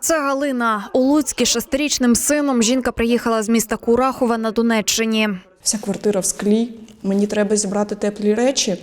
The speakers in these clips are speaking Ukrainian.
Це Галина. У Луцькі шестирічним сином жінка приїхала з міста Курахова на Донеччині. Вся квартира в склі. Мені треба зібрати теплі речі.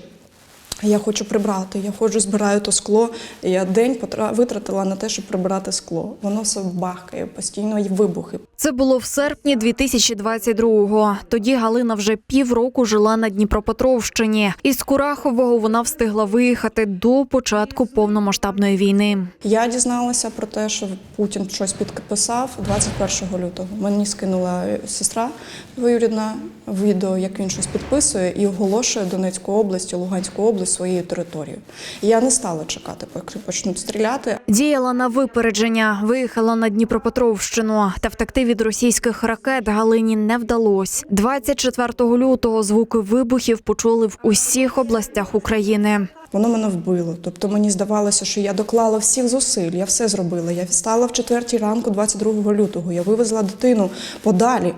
Я хочу прибрати. Я ходжу, збираю то скло. І я день витратила на те, щоб прибирати скло. Воно все бахкає, постійно є вибухи. Це було в серпні 2022-го. Тоді Галина вже півроку жила на Дніпропетровщині. Із Курахового вона встигла виїхати до початку повномасштабної війни. Я дізналася про те, що Путін щось підписав 21 лютого. Мені скинула сестра двоюрідна відео, як він щось підписує і оголошує Донецьку область, Луганську область своєю територією. І я не стала чекати, поки почнуть стріляти. Діяла на випередження, виїхала на Дніпропетровщину. Та втекти від російських ракет Галині не вдалось. 24 лютого звуки вибухів почули в усіх областях України. Воно мене вбило. Тобто мені здавалося, що я доклала всіх зусиль, я все зробила. Я встала в четвертій ранку, 22 лютого. Я вивезла дитину подалі.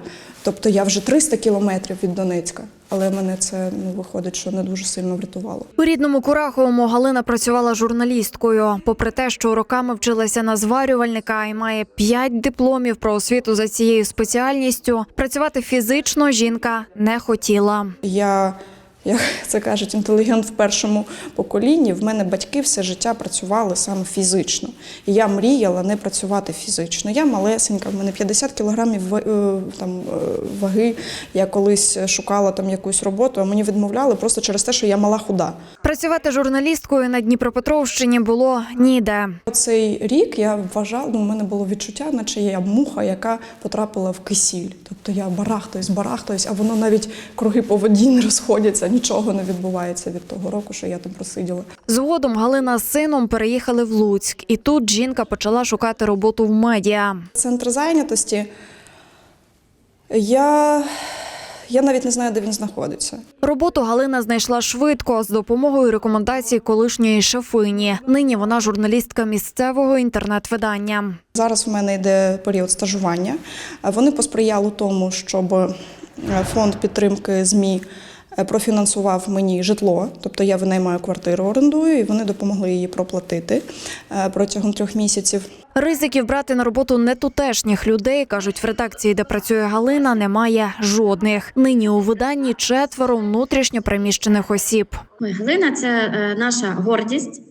Тобто я вже 300 кілометрів від Донецька. Але мене це ну виходить, що не дуже сильно врятувало. У рідному Кураховому Галина працювала журналісткою. Попри те, що роками вчилася на зварювальника і має п'ять дипломів про освіту за цією спеціальністю, працювати фізично жінка не хотіла. Я, як це кажуть, інтелігент в першому поколінні. В мене батьки все життя працювали саме фізично. І я мріяла не працювати фізично. Я малесенька, в мене 50 кілограмів е, там, е, ваги. Я колись шукала там якусь роботу, а мені відмовляли просто через те, що я мала худа. Працювати журналісткою на Дніпропетровщині було ніде. Цей рік я вважала, ну, у мене було відчуття, наче я муха, яка потрапила в кисіль. Тобто я барахтаюсь, барахтаюсь, а воно навіть круги по воді не розходяться, нічого не відбувається від того року, що я там просиділа. Згодом Галина з сином переїхали в Луцьк, і тут жінка почала шукати роботу в медіа. Центр зайнятості. Я, я навіть не знаю, де він знаходиться. Роботу Галина знайшла швидко з допомогою рекомендацій колишньої шефині. Нині вона журналістка місцевого інтернет-видання. Зараз в мене йде період стажування. Вони посприяли тому, щоб е, фонд підтримки ЗМІ профінансував мені житло, тобто я винаймаю квартиру, орендую, і вони допомогли її проплатити е, протягом трьох місяців. Ризиків брати на роботу нетутешніх людей, кажуть в редакції, де працює Галина, немає жодних. Нині у виданні четверо внутрішньо переміщених осіб. Галина це е, наша гордість.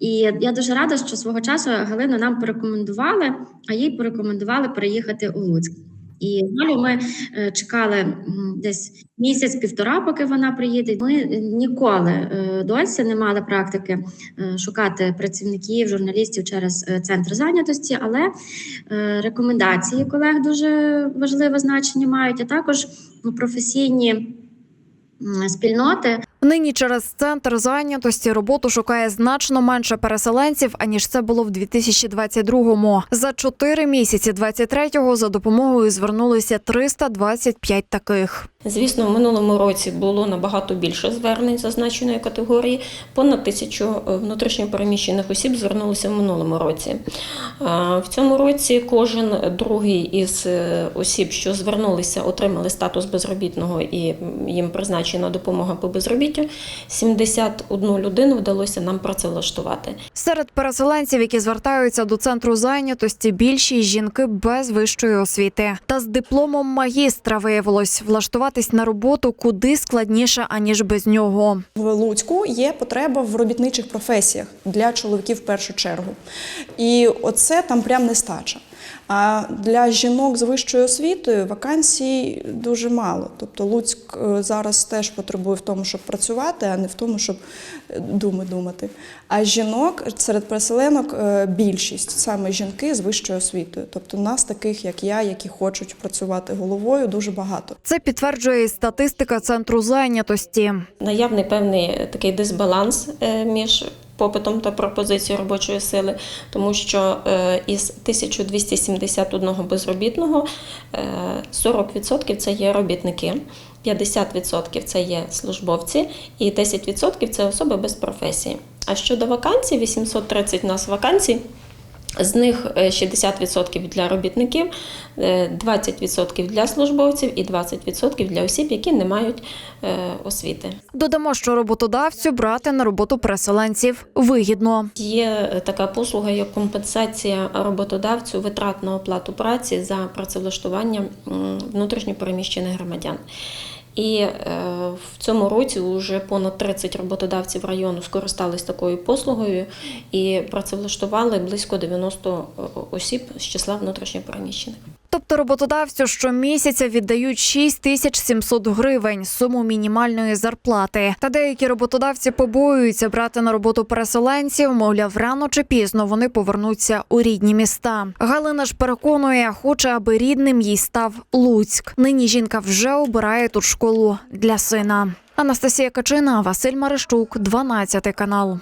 І я дуже рада, що свого часу Галину нам порекомендували, а їй порекомендували переїхати у Луцьк. І далі ми е, чекали десь місяць-півтора, поки вона приїде. Ми ніколи е, досі не мали практики е, шукати працівників, журналістів через центр зайнятості, але рекомендації колег дуже важливе значення мають, а також професійні спільноти Нині через центр зайнятості роботу шукає значно менше переселенців, аніж це було в 2022-му. За чотири місяці 23-го за допомогою звернулися 325 таких. Звісно, в минулому році було набагато більше звернень зазначеної категорії. Понад тисячу е, внутрішньопереміщених осіб звернулося в минулому році. В цьому році кожен другий із е, осіб, що звернулися, отримали статус безробітного і їм призначена допомога по безробіттю. 71 людину вдалося нам працевлаштувати. Серед переселенців, які звертаються до центру зайнятості, більшість жінки без вищої освіти. Та з дипломом магістра виявилось влаштуватись на роботу куди складніше аніж без нього. В Луцьку є потреба в робітничих професіях для чоловіків в першу чергу. І оце там прям нестача. А для жінок з вищою освітою вакансій дуже мало. Тобто Луцьк е, зараз теж потребує в тому, щоб працювати, а не в тому, щоб е, думи думати. А жінок серед переселенок е, більшість саме жінки з вищою освітою. Тобто нас, таких як я, які хочуть працювати головою, дуже багато. Це підтверджує і статистика центру зайнятості. Наявний певний такий дисбаланс між попитом та пропозицією робочої сили, тому що е, із 1271 безробітного е, 40% це є робітники. 50% це є службовці і 10% це особи без професії. А щодо вакансій, 830 у нас вакансій. З них е, 60% для робітників, е, 20% для службовців і 20% для осіб, які не мають е, освіти. Додамо, що роботодавцю брати на роботу переселенців вигідно. Є е, така послуга, як компенсація роботодавцю витрат на оплату праці за працевлаштування внутрішньопереміщених громадян. І е, в цьому році вже понад 30 роботодавців району скористались такою послугою і працевлаштували близько 90 осіб з числа внутрішньопереміщених. Тобто роботодавцю щомісяця віддають 6 тисяч 700 гривень суму мінімальної зарплати. Та деякі роботодавці побоюються брати на роботу переселенців. Мовляв, рано чи пізно вони повернуться у рідні міста. Галина ж переконує, хоче, аби рідним їй став Луцьк. Нині жінка вже обирає тут школу для сина. Анастасія Качина, Василь Марищук, 12 канал.